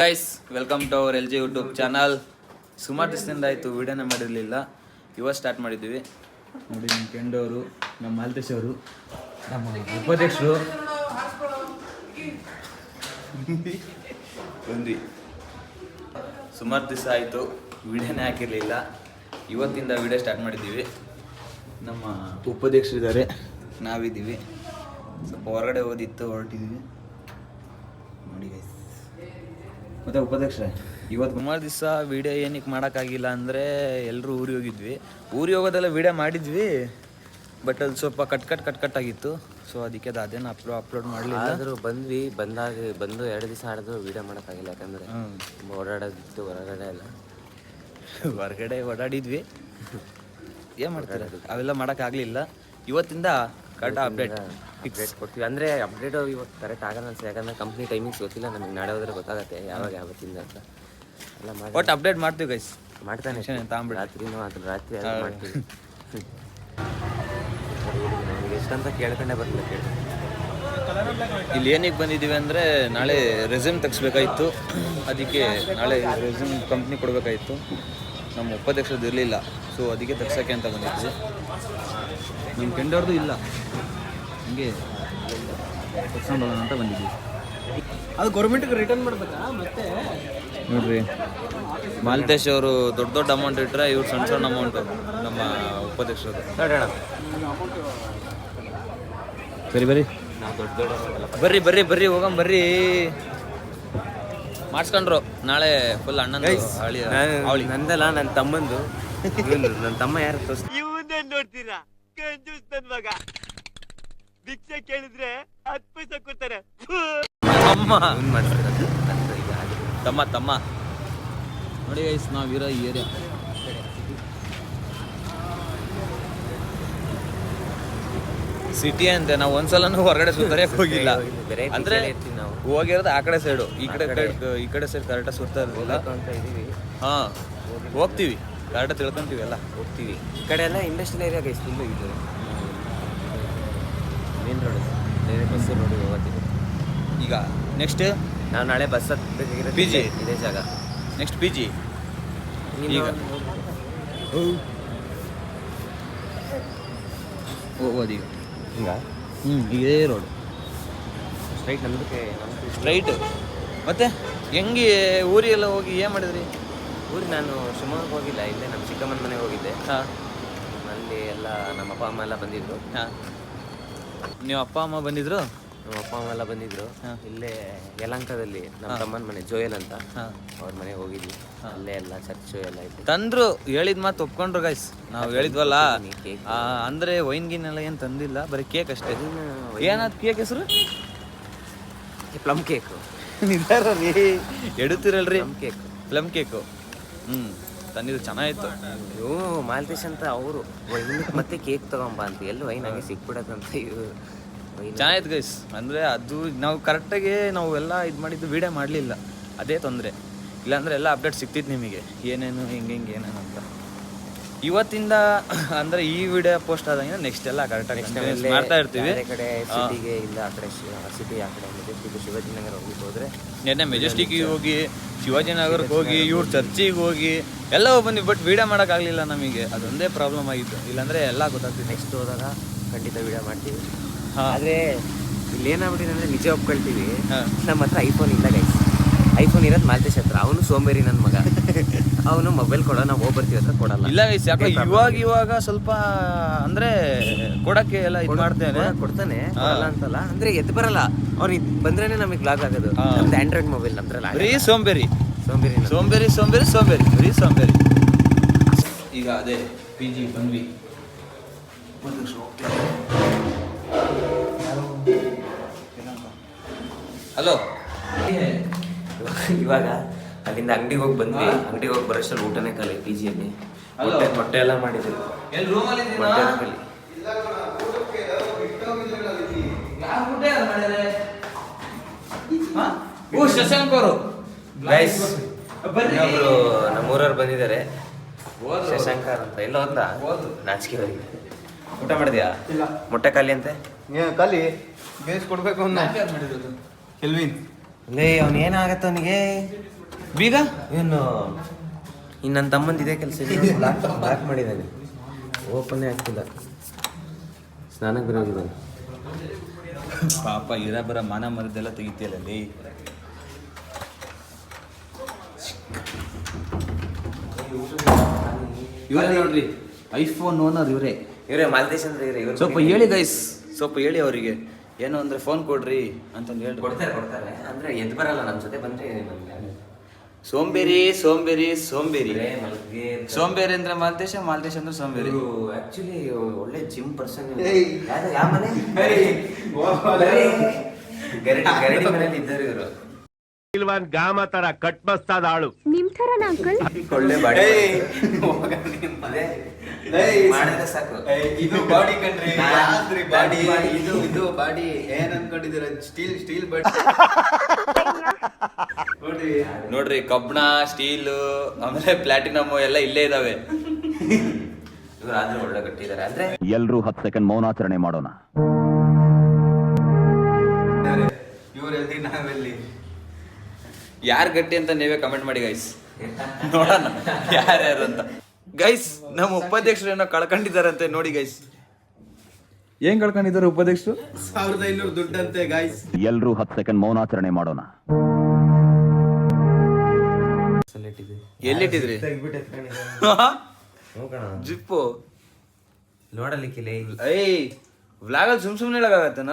Guys welcome to our L G YouTube channel ಸುಮಾರು ದಿವಸದಿಂದ ಆಯಿತು ವಿಡಿಯೋನೇ ಮಾಡಿರಲಿಲ್ಲ. ಇವಾಗ ಸ್ಟಾರ್ಟ್ ಮಾಡಿದ್ದೀವಿ. ನೋಡಿ ನಮ್ಮ ಫ್ರೆಂಡವರು ನಮ್ಮ ಮಾಲ್ತೇಶ್ ಅವರು ನಮ್ಮ ಉಪಾಧ್ಯಕ್ಷರು. ಬಂದ್ವಿ. ಸುಮಾರು ದಿವಸ ಆಯಿತು ವಿಡಿಯೋನೇ ಹಾಕಿರಲಿಲ್ಲ. ಇವತ್ತಿಂದ ವಿಡಿಯೋ ಸ್ಟಾರ್ಟ್ ಮಾಡಿದ್ದೀವಿ. ನಮ್ಮ ಉಪಾಧ್ಯಕ್ಷರಿದ್ದಾರೆ. ನಾವಿದ್ದೀವಿ. ಸ್ವಲ್ಪ ಹೊರಗಡೆ ಓದಿತ್ತು ಹೊರಟಿದ್ದೀವಿ. ನೋಡಿ ಗೈಸ್ ಮತ್ತೆ ಉಪಾಧ್ಯಕ್ಷ ಇವತ್ತು ಸುಮಾರು ದಿವಸ ವಿಡಿಯೋ ಏನಕ್ಕೆ ಮಾಡೋಕ್ಕಾಗಿಲ್ಲ ಅಂದರೆ ಎಲ್ಲರೂ ಊರಿಗೆ ಹೋಗಿದ್ವಿ. ಊರಿಗೆ ಹೋಗೋದೆಲ್ಲ ವಿಡಿಯೋ ಮಾಡಿದ್ವಿ ಬಟ್ ಅದು ಸ್ವಲ್ಪ ಕಟ್ ಕಟ್ ಕಟ್ ಕಟ್ ಆಗಿತ್ತು. ಸೊ ಅದಕ್ಕೆ ಅದು ಅದೇನು ಅಪ್ಲೋ ಅಪ್ಲೋಡ್ ಮಾಡಲಿಲ್ಲ. ಆದರೂ ಬಂದ್ವಿ ಬಂದಾಗ ಬಂದು ಎರಡು ದಿವಸ ಆಡಿದ್ರು ವಿಡಿಯೋ ಮಾಡೋಕ್ಕಾಗಿಲ್ಲ ಯಾಕಂದರೆ ಓಡಾಡೋದಿತ್ತು ಹೊರಗಡೆ ಎಲ್ಲ. ಹೊರಗಡೆ ಓಡಾಡಿದ್ವಿ. ಏನು ಮಾಡ್ತಾರೆ? ಅವೆಲ್ಲ ಮಾಡೋಕ್ಕಾಗಲಿಲ್ಲ. ಇವತ್ತಿಂದ ಕರೆಕ್ಟ್ ಅಪ್ಡೇಟ್ ಅಪ್ಡೇಟ್ ಕೊಡ್ತೀವಿ. ಅಂದರೆ ಅಪ್ಡೇಟ್ ಇವತ್ತು ಕರೆಕ್ಟ್ ಆಗಲ್ಲ ಅನ್ಸುತ್ತೆ. ಯಾಕಂದರೆ ಕಂಪ್ನಿ ಟೈಮಿಂಗ್ಸ್ ಗೊತ್ತಿಲ್ಲ ನಮಗೆ ನಾಳೆ ಹೋದ್ರೆ ಗೊತ್ತಾಗುತ್ತೆ ಯಾವಾಗ ಯಾವತ್ತಿಂದ ಅಂತ. ಎಲ್ಲ ಮಾಡಿ ಒಟ್ಟು ಅಪ್ಡೇಟ್ ಮಾಡ್ತೀವಿ ಗೈಸ್ ಮಾಡ್ತಾನೆ. ತಗೊಂಬಿಡಿ. ರಾತ್ರಿನೂ ಅದು ರಾತ್ರಿ ಎಲ್ಲ ಮಾಡ್ತೀವಿ. ಎಷ್ಟಂತ ಕೇಳ್ಕೊಂಡೆ ಬರಲಿಲ್ಲ ಕೇಳಿ ಇಲ್ಲಿ ಏನಕ್ಕೆ ಬಂದಿದ್ದೀವಿ ಅಂದರೆ ನಾಳೆ ರೆಸ್ಯೂಮ್ ತೆಗಿಸ್ಬೇಕಾಯಿತ್ತು ಅದಕ್ಕೆ ನಾಳೆ ರೆಸ್ಯೂಮ್ ಕಂಪ್ನಿ ಕೊಡಬೇಕಾಯಿತ್ತು ನಮ್ಮ ಉಪಾಧ್ಯಕ್ಷರದ್ದು ಇರಲಿಲ್ಲ. ಸೊ ಅದಕ್ಕೆ ತೆಗ್ಸೋಕ್ಕೆ ಅಂತ ಬಂದಿದ್ವಿ. ನಿಮ್ಮ ಕೆಂಡವ್ರದ್ದು ಇಲ್ಲ. ಹಂಗೆ ತೆಗ್ಸ್ಕೊಂಡು ಹೋಗೋಣ ಅಂತ ಬಂದಿದ್ದೀವಿ. ಅದು ಗೌರ್ಮೆಂಟ್ಗೆ ರಿಟರ್ನ್ ಮಾಡ್ಬೇಕಾ? ಮತ್ತೆ ನೋಡ್ರಿ ಮಾಲತೇಶ್ ಅವರು ದೊಡ್ಡ ದೊಡ್ಡ ಅಮೌಂಟ್ ಇಟ್ಟರೆ ಇವ್ರು ಸಣ್ಣ ಸಣ್ಣ ಅಮೌಂಟು ನಮ್ಮ ಉಪಾಧ್ಯಕ್ಷರದು. ಸರಿ ಬರ್ರಿ. ದೊಡ್ಡ ದೊಡ್ಡ ಬರ್ರಿ ಬರ್ರಿ ಬರ್ರಿ ಹೋಗಂ ಬರ್ರಿ. ಮಾಡಿಸ್ಕೊಂಡ್ರು. ನಾಳೆ ಫುಲ್ ಅಣ್ಣನ ಹಳಿ ಅವಳಿ ನಂದಲ್ಲ ನನ್ನ ತಮ್ಮಂದು. ನನ್ನ ತಮ್ಮ ಯಾರು? ತೋರ್ಸ್ ನೋಡ್ತೀರಾ? ಕಂಜೂಸ್ ನನ್ ಮಗ ಭಿಕ್ಷೆ ಕೇಳಿದ್ರೆ ಹತ್ತು ಪೈಸೆ ಕೊಡ್ತಾರೆ. ಅಮ್ಮ. ತಮ್ಮ. ತಮ್ಮ ನೋಡಿ ಗೈಸ್ ನಾವಿರೋ ಏರಿಯಾ ಸಿಟಿ ಅಂತೆ ನಾವು ಒಂದ್ಸಲನೂ ಹೊರಗಡೆ ಸುತ್ತಾರೆ ಹೋಗಿಲ್ಲ. ಅಂದ್ರೆ ಹೋಗಿರೋದು ಆ ಕಡೆ ಸೈಡು ಈ ಕಡೆ ಕಡೆ. ಈ ಕಡೆ ಸೈಡ್ ಕರೆಕ್ಟ್ ಸುತ್ತಾ ಇರಲಿಲ್ಲ ಹಾ. ಹೋಗ್ತೀವಿ. ಕರೆಕ್ಟಾಗಿ ತಿಳ್ಕೊಂತೀವಿ ಎಲ್ಲ ಹೋಗ್ತೀವಿ ಈ ಕಡೆ ಎಲ್ಲ ಇಂಡಸ್ಟ್ರಿಯಲ್ ಏರಿಯಾ ಗೈಸ್ ಫುಲ್ಲು ಇದು. ಮೇನ್ ರೋಡ್ ಬೇರೆ ಬಸ್ ರೋಡ್ ಹೋಗೋದಿದೆ. ಈಗ ನೆಕ್ಸ್ಟ್ ನಾನು ನಾಳೆ ಬಸ್ ಹತ್ತಿರ ಪಿ ಜಿ ಇದೇ ಜಾಗ. ನೆಕ್ಸ್ಟ್ ಪಿ ಜಿ ಈಗ. ಹೋಗೋದು ಈಗ ಹಿಂಗ? ಹ್ಞೂ ಇದೇ ರೋಡ್ ಸ್ಟ್ರೈಟ್ ನಮ್ದಕ್ಕೆ ನಮ್ದು ಸ್ಟ್ರೈಟ್ ಮತ್ತೆ ಹೆಂಗೆ ಊರಿಗೆಲ್ಲ ಹೋಗಿ ಏನು ಮಾಡಿದ್ರಿ? ಊರಿಗೆ ನಾನು ಶಿವಮೊಗ್ಗ ಹೋಗಿಲ್ಲ ಇಲ್ಲೇ ನಮ್ಮ ಚಿಕ್ಕಮ್ಮನ ಮನೆಗೆ ಹೋಗಿದ್ದೆ. ಹಾಂ. ಅಲ್ಲಿ ಎಲ್ಲ ನಮ್ಮ ಅಪ್ಪ ಅಮ್ಮ ಎಲ್ಲ ಬಂದಿದ್ರು. ಹಾಂ. ನೀವು ಅಪ್ಪ ಅಮ್ಮ ಬಂದಿದ್ರು? ನಮ್ಮ ಅಪ್ಪ ಅಮ್ಮ ಎಲ್ಲ ಬಂದಿದ್ರು. ಇಲ್ಲೇ ಯಲಂಕದಲ್ಲಿ ನಮ್ಮ ತಮ್ಮನ ಮನೆ ಜೋಯಲ್ ಅಂತ ಅವ್ರ ಮನೆಗೆ ಹೋಗಿದ್ವಿ. ಅಲ್ಲೇ ಎಲ್ಲ ಚರ್ಚು ಎಲ್ಲ ಇತ್ತು. ತಂದ್ರು ಹೇಳಿದ ಮಾತು ಒಪ್ಕೊಂಡ್ರು ಗೈಸ್ ನಾವು ಹೇಳಿದ್ವಲ್ಲ. ಆ, ಅಂದ್ರೆ ವೈನ್ ಗಿನ್ ಎಲ್ಲ ಏನು ತಂದಿಲ್ಲ ಬರೀ ಕೇಕ್ ಅಷ್ಟೇ. ಏನ ಏನಾದ್ ಕೇಕ್ ಹೆಸರು? ಪ್ಲಮ್ ಕೇಕ್ ನಿಧಾರ ರೀ ಎಡುತ್ತಿರಲ್ರಿ. ಪ್ಲಮ್ ಕೇಕ್ ಪ್ಲಮ್ ಕೇಕು ಹ್ಞೂ ತಂದಿದ್ದು ಚೆನ್ನಾಗಿತ್ತು. ಇವು ಮಾಲ್ತೇಶ್ ಅಂತ ಅವರು. ವೈನಕ್ಕೆ ಮತ್ತೆ ಕೇಕ್ ತಗೊಂಬ ಅಂತ. ಎಲ್ಲಿ ವೈನ್ ಹಂಗೆ ಸಿಕ್ಬಿಡತ್ತಂತ ಇವು ಚೆನ್ನಾಗಿತ್ತು ಗೈಸ್ ಅಂದರೆ ಅದು ನಾವು ಕರೆಕ್ಟಾಗಿ ನಾವು ಎಲ್ಲ ಇದು ಮಾಡಿದ್ದು ವಿಡಿಯೋ ಮಾಡಲಿಲ್ಲ. ಅದೇ ತೊಂದರೆ. ಇಲ್ಲಾಂದ್ರೆ ಎಲ್ಲ ಅಪ್ಡೇಟ್ ಸಿಕ್ತಿತ್ತು ನಿಮಗೆ. ಏನೇನು ಹಿಂಗೆ ಹಿಂಗೆ ಏನೇನು ಅಂತ. ಇವತ್ತಿಂದ ಅಂದರೆ ಈ ವಿಡಿಯೋ ಪೋಸ್ಟ್ ಆದಂಗೆ ನೆಕ್ಸ್ಟ್ ಎಲ್ಲ ಕರೆಕ್ಟಾಗಿ ಮಾಡ್ತಾ ಇರ್ತೀವಿ. ಕಡೆ ಸಿಟಿಗೆ ಇಲ್ಲ ಆ ಕಡೆ ಸಿಟಿ ಆ ಕಡೆ ಮೆಜೆಸ್ಟಿಕ್ ಶಿವಾಜಿನಗರ ಹೋಗಿ ಹೋದ್ರೆ ನೆನ್ನೆ ಮೆಜೆಸ್ಟಿಕ್ಕಿಗೆ ಹೋಗಿ ಶಿವಾಜಿನಗರಕ್ಕೆ ಹೋಗಿ ಇವ್ರ ಚರ್ಚಿಗೆ ಹೋಗಿ ಎಲ್ಲ ಬಂದ್ವಿ ಬಟ್ ವಿಡಿಯೋ ಮಾಡೋಕ್ಕಾಗಲಿಲ್ಲ ನಮಗೆ. ಅದೊಂದೇ ಪ್ರಾಬ್ಲಮ್ ಆಗಿತ್ತು. ಇಲ್ಲಾಂದರೆ ಎಲ್ಲ ಗೊತ್ತಾಗ್ತದೆ ನೆಕ್ಸ್ಟ್ ಹೋದಾಗ ಖಂಡಿತ ವೀಡಿಯೋ ಮಾಡ್ತೀವಿ. ಆದ್ರೆ ಇಲ್ಲಿ ಏನಾಗ್ಬಿಟ್ಟಿದೆ ಅಂದ್ರೆ ನಿಜ ಒಪ್ಕೊಳ್ತೀವಿ. ನಮ್ಮ ಹತ್ರ ಐಫೋನ್ ಇಲ್ಲ ಗೈಸ್ ಐಫೋನ್ ಇರೋದು ಮಾಲ್ತೇಶ್ ಹತ್ರ ಅವನು ಸೋಂಬೇರಿ ನನ್ನ ಮಗ. ಅವನು ಮೊಬೈಲ್ ಕೊಡ ನಾವು ಹೋಗ್ಬರ್ತೀವಿ ಅಂತ ಕೊಡಲ್ಲ. ಇಲ್ಲ ಗೈಸ್ ಯಾಕೆ ಇವಾಗ ಇವಾಗ ಸ್ವಲ್ಪ ಅಂದ್ರೆ ಕೊಡಕ್ಕೆ ಎಲ್ಲ ಇದು ಮಾಡ್ತೇನೆ. ಕೊಡ- ಕೊಡ್ತಾನೆ ಕೊಡಲ್ಲ ಅಂತಲ್ಲ. ಅಂದ್ರೆ ಎದ್ದು ಬರಲ್ಲ. ಅವ್ನಿಗೆ ಬಂದ್ರೇನೆ ನಮಗೆ ಲಾಗ್ ಆಗೋದು. ನಮ್ದು ಆಂಡ್ರಾಯ್ಡ್ ಮೊಬೈಲ್ ನಮ್ದ್ರಲ್ಲ ಬರೀ ಸೋಂಬೇರಿ. ಸೋಂಬೇರಿ. ಸೋಂಬೇರಿ ಸೋಂಬೇರಿ ಸೋಂಬೇರಿ ಬರೀ ಸೋಂಬೇರಿ. ಈಗ ಅದೇ ಪಿ ಜಿ ಬಂದ್ವಿ. ಹಲೋ ಇವಾಗ ಅಲ್ಲಿಂದ ಅಂಗಡಿಗೆ ಹೋಗಿ ಬಂದ್ವಿ. ಅಂಗಡಿಗೆ ಹೋಗಿ ಬರೋಷ್ಟಲ್ಲಿ ಊಟನೇ ಖಾಲಿ ಪಿ ಜಿ ಅಲ್ಲಿ ಮೊಟ್ಟೆ ಮೊಟ್ಟೆ ಎಲ್ಲ ಮಾಡಿದ್ರು. ಎಲ್ಲಿ ರೂಮಲ್ಲಿ ಮೊಟ್ಟೆ ಖಾಲಿ. ಓ ಶಶಾಂಕ್ ಅವರು. ಗೈಸ್ ಇನ್ನೊಬ್ರು ನಮ್ಮೂರವ್ರು ಬಂದಿದ್ದಾರೆ. ಶಶಾಂಕರ್ ಅಂತ. ಎಲ್ಲ ಹೋದ ನಾಚಿಕೆ ಹೋಗಿ ಊಟ ಮಾಡಿದ್ಯಾ? ಮೊಟ್ಟೆ ಖಾಲಿ ಅಂತೆ? ಕಲಿ ಬೇಯಿಸ್ಕೊಡ್ಬೇಕು ಮಾಡಿರೋದು? ಕೆಲ್ವಿನ್. ಲೇ ಅವ್ನು ಏನಾಗತ್ತ ಅವನಿಗೆ? ಬೀಗ? ಏನು? ಇನ್ನು ನನ್ನ ತಮ್ಮಂದು ಇದೇ. ಕೆಲಸ ಬ್ಲಾಕ್ ಬ್ಲಾಕ್ ಮಾಡಿದ್ದಾನೆ ಓಪನ್ನೇ ಆಗ್ತಿಲ್ಲ. ಸ್ನಾನಕ್ಕೆ ಬರೋಗಿದ್ದಾನೆ ಪಾಪ ಇರ ಬರ ಮಾನ ಮರದೆಲ್ಲ ತೆಗಿತಿಯಲ್ಲ ಲೇ ಇವರೇ ನೋಡ್ರಿ ಐಫೋನ್ ಓನರ್ ಇವರೇ. ಇವರೇ ಮಾಲ್ದೇಶ್ ಅಂದ್ರೆ ಇವರೇ ಇವ್ರು ಸ್ವಲ್ಪ ಹೇಳಿ ಗೈಸ್ ಸ್ವಲ್ಪ ಹೇಳಿ ಅವರಿಗೆ. ಏನು ಅಂದ್ರೆ ಫೋನ್ ಕೊಡ್ರಿ ಅಂತಂದು ಹೇಳಿ ಕೊಡ್ತಾರೆ ಕೊಡ್ತಾರೆ. ಅಂದ್ರೆ ಎದ್ದು ಬರಲ್ಲ ನಮ್ಮ ಜೊತೆ ಬಂದ್ರೆ ನಮ್ಗೆ. ಸೋಂಬೇರಿ ಸೋಂಬೇರಿ ಸೋಂಬೇರಿ. ಸೋಂಬೇರಿ ಅಂದ್ರೆ ಮಾಲ್ದೇಶ ಮಾಲ್ದೇಶ ಅಂದ್ರೆ ಸೋಂಬೇರಿ. ಆಕ್ಚುಲಿ ಒಳ್ಳೆ ಜಿಮ್ ಪರ್ಸನ್ ಯಾವ ಮನೆ? ಗರಡಿ ಗರಡಿ ಮನೇಲಿ ಇದ್ದಾರೆ ಇವರು. ಇಲ್ವಾನ್ ಗಾಮ ತರ ಕಟ್ ಬಸ್ತಾದ ಆಳು. ನಿಮ್ ತರ ಅಂಕಲ್? ಒಳ್ಳೆ ಬಾಡಿ ಮಾಡಿದ್ರೆ ಸಾಕು. ಇದು ಬಾಡಿ ಕಂಡ್ರಿ ಯಾವ್ದ್ರಿ ಬಾಡಿ ಇದು ಇದು ಬಾಡಿ ಏನ್ ಅನ್ಕೊಂಡಿದ್ದೀರ? ಸ್ಟೀಲ್ ಸ್ಟೀಲ್ ಬಾಡಿ ನೋಡ್ರಿ. ಕಬ್ಣ ಕಬ್ಬಣ ಸ್ಟೀಲ್ ಆಮೇಲೆ ಪ್ಲಾಟಿನಮ್ ಎಲ್ಲ ಇಲ್ಲೇ ಇದಾವೆ. ಆದ್ರೂ ಒಳ್ಳೆ ಕಟ್ಟಿದ್ದಾರೆ ಅಂದ್ರೆ? ಎಲ್ರೂ ಹತ್ತು ಸೆಕೆಂಡ್ ಮೌನಾಚರಣೆ ಮಾಡೋಣ. ಇವರೆಲ್ಲಿ ನಾವೆಲ್ಲಿ ಯಾರು ಗಟ್ಟಿ ಅಂತ ನೀವೇ ಕಮೆಂಟ್ ಮಾಡಿ ಗೈಸ್ ನೋಡೋಣ. ಯಾರ್ಯಾರು ಅಂತ. ಗೈಸ್ ನಮ್ಮ ಉಪಾಧ್ಯಕ್ಷರು ಏನೋ ಕಳ್ಕೊಂಡಿದಾರಂತೆ ನೋಡಿ ಗೈಸ್ ಏನ್ ಕಳ್ಕೊಂಡಿದ್ದಾರೆ ಉಪಾಧ್ಯಕ್ಷರು? ಸಾವಿರದ ಐನೂರು ದುಡ್ಡಂತೆ ಗೈಸ್ ಎಲ್ರೂ ಹತ್ತು ಸೆಕೆಂಡ್ ಮೌನಾಚರಣೆ ಮಾಡೋಣ. ಎಲ್ಲಿಟ್ಟಿದ್ರಿ? ಜಿಪ್ಪು. ನೋಡಲಿಕ್ಕಿಲ್ಲ ಏಯ್ ವ್ಲಾಗಲ್ಲಿ ಸುಮ್ ಸುಮ್ನೆ ಹೇಳಕ್ಕಾಗತ್ತನ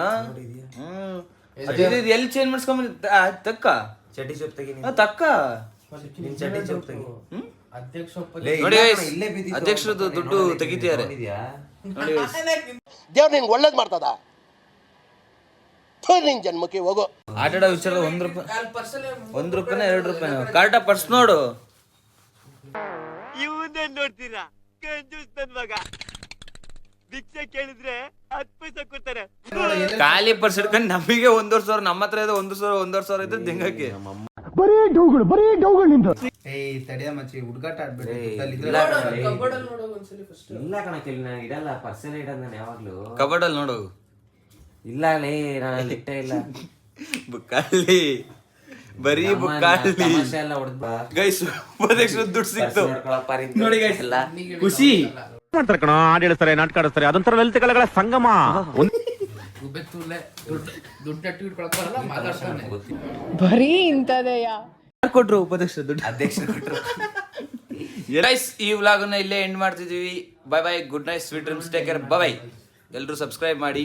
ಹ್ಮ್. ಅದು ಎಲ್ಲಿ ಚೇಂಜ್ ಮಾಡಿಸ್ಕೊಂಬ ತಕ್ಕ? ಚಡ್ಡಿ ಚೊಪ್ ತೆಗಿ ತಕ್ಕ. ನಿನ್ ಚಡ್ಡಿ ಚೊಪ್ ತೆಗಿ. ಹ್ಮ್? ಅಧ್ಯಕ್ಷ ಲೇ, ನೋಡಿ. ಅಧ್ಯಕ್ಷರದ್ದು ದುಡ್ಡು ತೆಗಿತಿದ್ದಾರೆ. ದೇವ್ರು ನಿಂಗೆ ಒಳ್ಳೇದು ಮಾಡ್ತದ? ನಿನ್ ಜನ್ಮಕ್ಕೆ ಹೋಗೋ. ಆಟ ಆಡೋ ವಿಚಾರ ಒಂದ್ ರೂಪಾಯಿ ಒಂದ್ ರೂಪಾಯಿನ ಎರಡು ರೂಪಾಯಿ ಕರೆಕ್ಟ್ ಪರ್ಸ್ ನೋಡು. ಇವನ್ನೇ ನೋಡ್ತೀರಾ? ಕಂಜೂಸ್ ನನ್ ಮಗ. ಭಿಕ್ಷೆ ಕೇಳಿದ್ರೆ ಹತ್ತು ಪೈಸೆ ಕೊಡ್ತಾರೆ. ಖಾಲಿ ಪರ್ಸ್ ಹಿಡ್ಕೊಂಡು ನಮಗೆ ಒಂದೂವರೆ ಸಾವಿರ ನಮ್ಮ ಹತ್ರ ಇದೆ ಒಂದು ಸಾವಿರ ಒಂದೂವರೆ ಸಾವಿರ ಇದ್ರೆ ದಿಂಗಕ್ಕೆ ಏಯ್ ಡೌಗಳು ಮಚ್ಚಿ ಹುಡುಗಾಟ ಆಡ್ಬೇಡಿ. ಏಯ್, ಅಲ್ಲಿ ಇಲ್ಲ ಇದ್ರೆ- ಕಣ, ಲೇ. ಇಲ್ಲ ಕಣಕ್ಕೆ ನಾನು ಇಡಲ್ಲ ಪರ್ಸಲ್ ಇಡಲ್ಲ ನಾನು ಯಾವಾಗ್ಲೂ. ಕಬಡ್ಡಲ್ಲಿ ನೋಡು. ಇಲ್ಲ ಲೇ ನಾನು ಇಟ್ಟೇ ಇಲ್ಲ. ಬುಕ್ಕಾಲಿ. ಬರೀ ಬುಕ್ಕಾಲಿ. ತಮಾಷೆ ಎಲ್ಲ ಹೊಡ್ದ್ ಬಾ. ಗೈಸ್ ಉಪದೇಶ ದುಡ್ಡು ಸಿಕ್ತು. ನೋಡ್ಕೊಳಪ್ಪ ನೋಡಿ ಗೈಸ್ ಎಲ್ಲ. ಖುಷಿ. ಮಾಡ್ತಾರೆ ಕಣ ಹಾಡು ಹೇಳ್ತಾರೆ ನಾಟಕ ಆಡಿಸ್ತಾರೆ. ಅದೊಂಥರ ಲಲಿತ ಕಲೆಗಳ ಸಂಗಮ. ಬರೀ ಇಂಥದೆಯಾ? ಯಾರು ಕೊಟ್ರು ಉಪದೇಶ ದುಡ್ಡು? ಅಧ್ಯಕ್ಷ ಕೊಟ್ರು. ಗೈಸ್ ಈ ವ್ಲಾಗ್ ಅನ್ನ ಇಲ್ಲೇ ಎಂಡ್ ಮಾಡ್ತಿದೀವಿ bye bye good night sweet dreams take care bye ಎಲ್ಲರೂ ಸಬ್ಸ್ಕ್ರೈಬ್ ಮಾಡಿ.